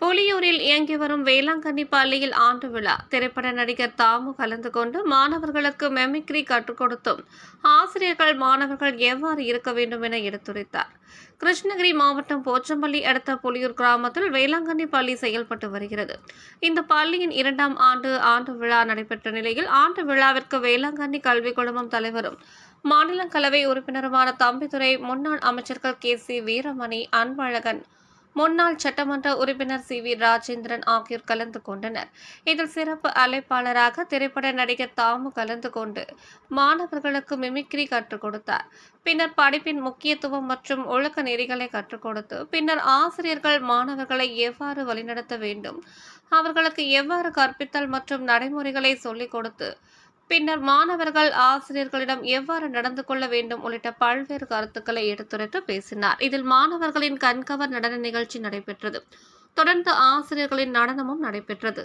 புலியூரில் இயங்கி வரும் வேளாங்கண்ணி பள்ளியில் ஆண்டு விழா. திரைப்பட நடிகர் தாமு கலந்து கொண்டு மாணவர்களுக்கு மெமிக்ரி கற்றுக் கொடுத்தும். ஆசிரியர்கள் மாணவர்கள் எவ்வாறு இருக்க வேண்டும் என எடுத்துரைத்தார். கிருஷ்ணகிரி மாவட்டம் போச்சம்பள்ளி அடுத்த புலியூர் கிராமத்தில் வேளாங்கண்ணி பள்ளி செயல்பட்டு வருகிறது. இந்த பள்ளியின் இரண்டாம் ஆண்டு ஆண்டு விழா நடைபெற்ற நிலையில் ஆண்டு விழாவிற்கு வேளாங்கண்ணி கல்வி குழுமம் தலைவரும் மாநிலங்களவை உறுப்பினருமான தம்பிதுரை முன்னாள் அமைச்சர்கள் கே சி வீரமணி அன்பழகன் முன்னாள் சட்டமன்ற உறுப்பினர் சி வி ராஜேந்திரன் ஆகியோர் கலந்து கொண்டனர். இதில் சிறப்பு அழைப்பாளராக திரைப்பட நடிகர் தாமு கலந்து கொண்டு மாணவர்களுக்கு மிமிக்ரி கற்றுக் கொடுத்தார். பின்னர் படிப்பின் முக்கியத்துவம் மற்றும் ஒழுக்க நெறிகளை கற்றுக் கொடுத்து பின்னர் ஆசிரியர்கள் மாணவர்களை எவ்வாறு வழிநடத்த வேண்டும் அவர்களுக்கு எவ்வாறு கற்பித்தல் மற்றும் நடைமுறைகளை சொல்லிக் கொடுத்து பின்னர் மாணவர்கள் ஆசிரியர்களிடம் எவ்வாறு நடந்து கொள்ள வேண்டும் உள்ளிட்ட பல்வேறு கருத்துக்களை எடுத்துரைத்து பேசினார். இதில் மாணவர்களின் கண்கவர் நடன நிகழ்ச்சி நடைபெற்றது. தொடர்ந்து ஆசிரியர்களின் நடனமும் நடைபெற்றது.